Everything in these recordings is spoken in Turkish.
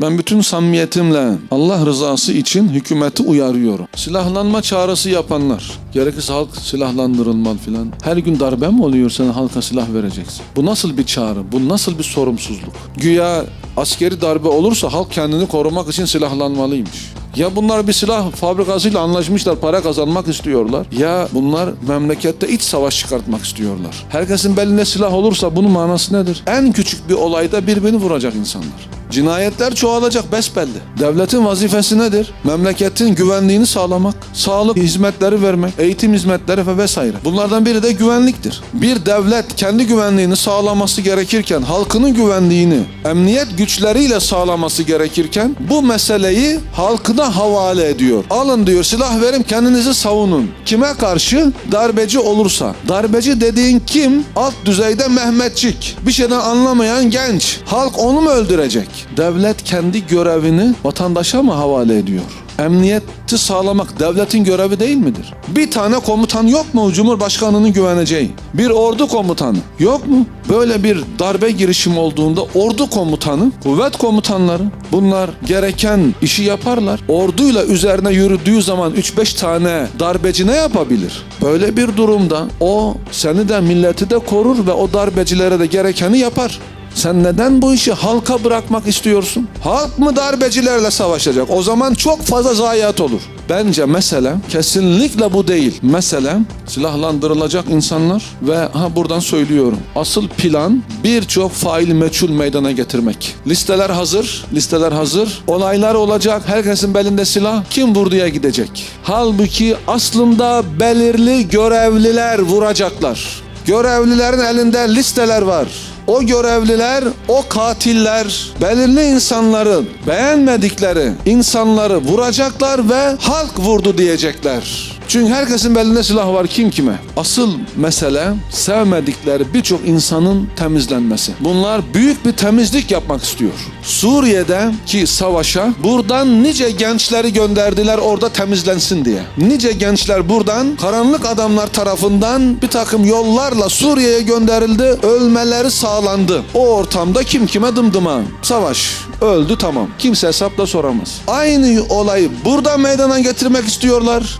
Ben bütün samimiyetimle Allah rızası için hükümeti uyarıyorum. Silahlanma çağrısı yapanlar, gerekirse halk silahlandırılmalı filan. Her gün darbe mi oluyor sen halka silah vereceksin? Bu nasıl bir çağrı? Bu nasıl bir sorumsuzluk? Güya askeri darbe olursa halk kendini korumak için silahlanmalıymış. Ya bunlar bir silah fabrikasıyla anlaşmışlar, para kazanmak istiyorlar. Ya bunlar memlekette iç savaş çıkartmak istiyorlar. Herkesin belinde silah olursa bunun manası nedir? En küçük bir olayda birbirini vuracak insanlar. Cinayetler çoğalacak besbelli. Devletin vazifesi nedir? Memleketin güvenliğini sağlamak, sağlık hizmetleri vermek, eğitim hizmetleri ve vesaire. Bunlardan biri de güvenliktir. Bir devlet kendi güvenliğini sağlaması gerekirken, halkının güvenliğini emniyet güçleriyle sağlaması gerekirken bu meseleyi halkına havale ediyor. Alın diyor silah verin kendinizi savunun. Kime karşı? Darbeci olursa. Darbeci dediğin kim? Alt düzeyde Mehmetçik. Bir şeyden anlamayan genç. Halk onu mu öldürecek? Devlet kendi görevini vatandaşa mı havale ediyor? Emniyeti sağlamak devletin görevi değil midir? Bir tane komutan yok mu Cumhurbaşkanının güveneceği? Bir ordu komutanı yok mu? Böyle bir darbe girişimi olduğunda ordu komutanı, kuvvet komutanları bunlar gereken işi yaparlar. Orduyla üzerine yürüdüğü zaman 3-5 tane darbeci ne yapabilir? Böyle bir durumda o seni de milleti de korur ve o darbecilere de gerekeni yapar. Sen neden bu işi halka bırakmak istiyorsun? Halk mı darbecilerle savaşacak? O zaman çok fazla zayiat olur. Bence mesele kesinlikle bu değil. Mesele silahlandırılacak insanlar ve ha buradan söylüyorum. Asıl plan birçok fail meçhul meydana getirmek. Listeler hazır, listeler hazır. Olaylar olacak, herkesin belinde silah. Kim vurduya gidecek? Halbuki aslında belirli görevliler vuracaklar. Görevlilerin elinde listeler var. O görevliler, o katiller belirli insanların beğenmedikleri insanları vuracaklar ve halk vurdu diyecekler. Çünkü herkesin belinde silah var kim kime. Asıl mesele sevmedikleri birçok insanın temizlenmesi. Bunlar büyük bir temizlik yapmak istiyor. Suriye'de ki savaşa buradan nice gençleri gönderdiler orada temizlensin diye. Nice gençler buradan karanlık adamlar tarafından bir takım yollarla Suriye'ye gönderildi. Ölmeleri sağlandı. O ortamda kim kime dımdıma. Savaş. Öldü tamam. Kimse hesapla soramaz. Aynı olayı burada meydana getirmek istiyorlar.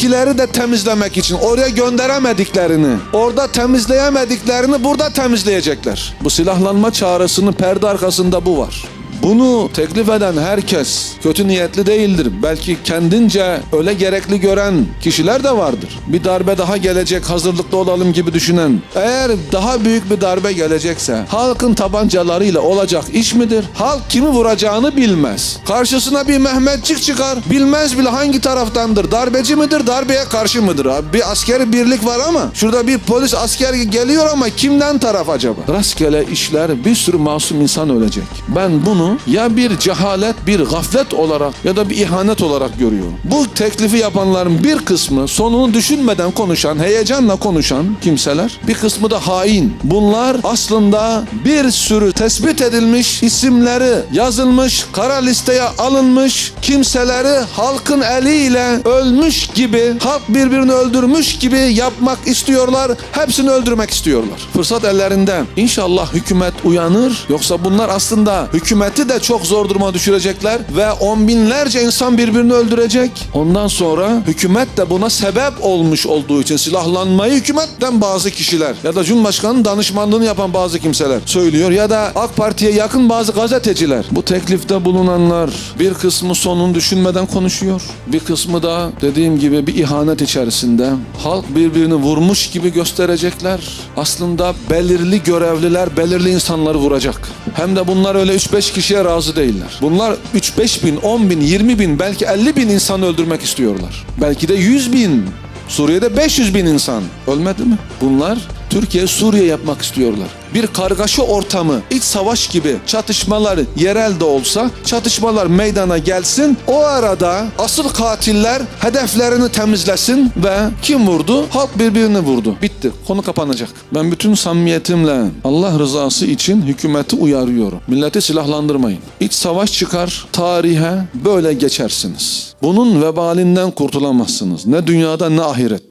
Buradakileri de temizlemek için oraya gönderemediklerini, orada temizleyemediklerini burada temizleyecekler. Bu silahlanma çağrısının perde arkasında bu var. Bunu teklif eden herkes kötü niyetli değildir. Belki kendince öyle gerekli gören kişiler de vardır. Bir darbe daha gelecek hazırlıklı olalım gibi düşünen. Eğer daha büyük bir darbe gelecekse halkın tabancalarıyla olacak iş midir? Halk kimi vuracağını bilmez. Karşısına bir Mehmetçik çıkar. Bilmez bile hangi taraftandır. Darbeci midir? Darbeye karşı mıdır? Bir askeri birlik var ama şurada bir polis asker geliyor ama kimden taraf acaba? Rastgele işler bir sürü masum insan ölecek. Ben bunu ya bir cehalet, bir gaflet olarak ya da bir ihanet olarak görüyorum. Bu teklifi yapanların bir kısmı sonunu düşünmeden konuşan, heyecanla konuşan kimseler, bir kısmı da hain. Bunlar aslında bir sürü tespit edilmiş isimleri yazılmış, kara listeye alınmış kimseleri halkın eliyle ölmüş gibi, halk birbirini öldürmüş gibi yapmak istiyorlar. Hepsini öldürmek istiyorlar. Fırsat ellerinde. İnşallah hükümet uyanır. Yoksa bunlar aslında hükümeti de çok zor duruma düşürecekler ve on binlerce insan birbirini öldürecek. Ondan sonra hükümet de buna sebep olmuş olduğu için silahlanmayı hükümetten bazı kişiler ya da Cumhurbaşkanı'nın danışmanlığını yapan bazı kimseler söylüyor ya da AK Parti'ye yakın bazı gazeteciler. Bu teklifte bulunanlar bir kısmı sonunu düşünmeden konuşuyor. Bir kısmı da dediğim gibi bir ihanet içerisinde halk birbirini vurmuş gibi gösterecekler. Aslında belirli görevliler belirli insanları vuracak. Hem de bunlar öyle 3-5 kişiye razı değiller. Bunlar 3-5 bin, 10 bin, 20 bin, belki 50 bin insan öldürmek istiyorlar. Belki de 100 bin. Suriye'de 500 bin insan ölmedi mi? Bunlar Türkiye Suriye yapmak istiyorlar. Bir kargaşa ortamı, iç savaş gibi çatışmalar yerel de olsa çatışmalar meydana gelsin. O arada asıl katiller hedeflerini temizlesin ve kim vurdu? Halk birbirini vurdu. Bitti. Konu kapanacak. Ben bütün samimiyetimle Allah rızası için hükümeti uyarıyorum. Milleti silahlandırmayın. İç savaş çıkar, tarihe böyle geçersiniz. Bunun vebalinden kurtulamazsınız. Ne dünyada ne ahiret.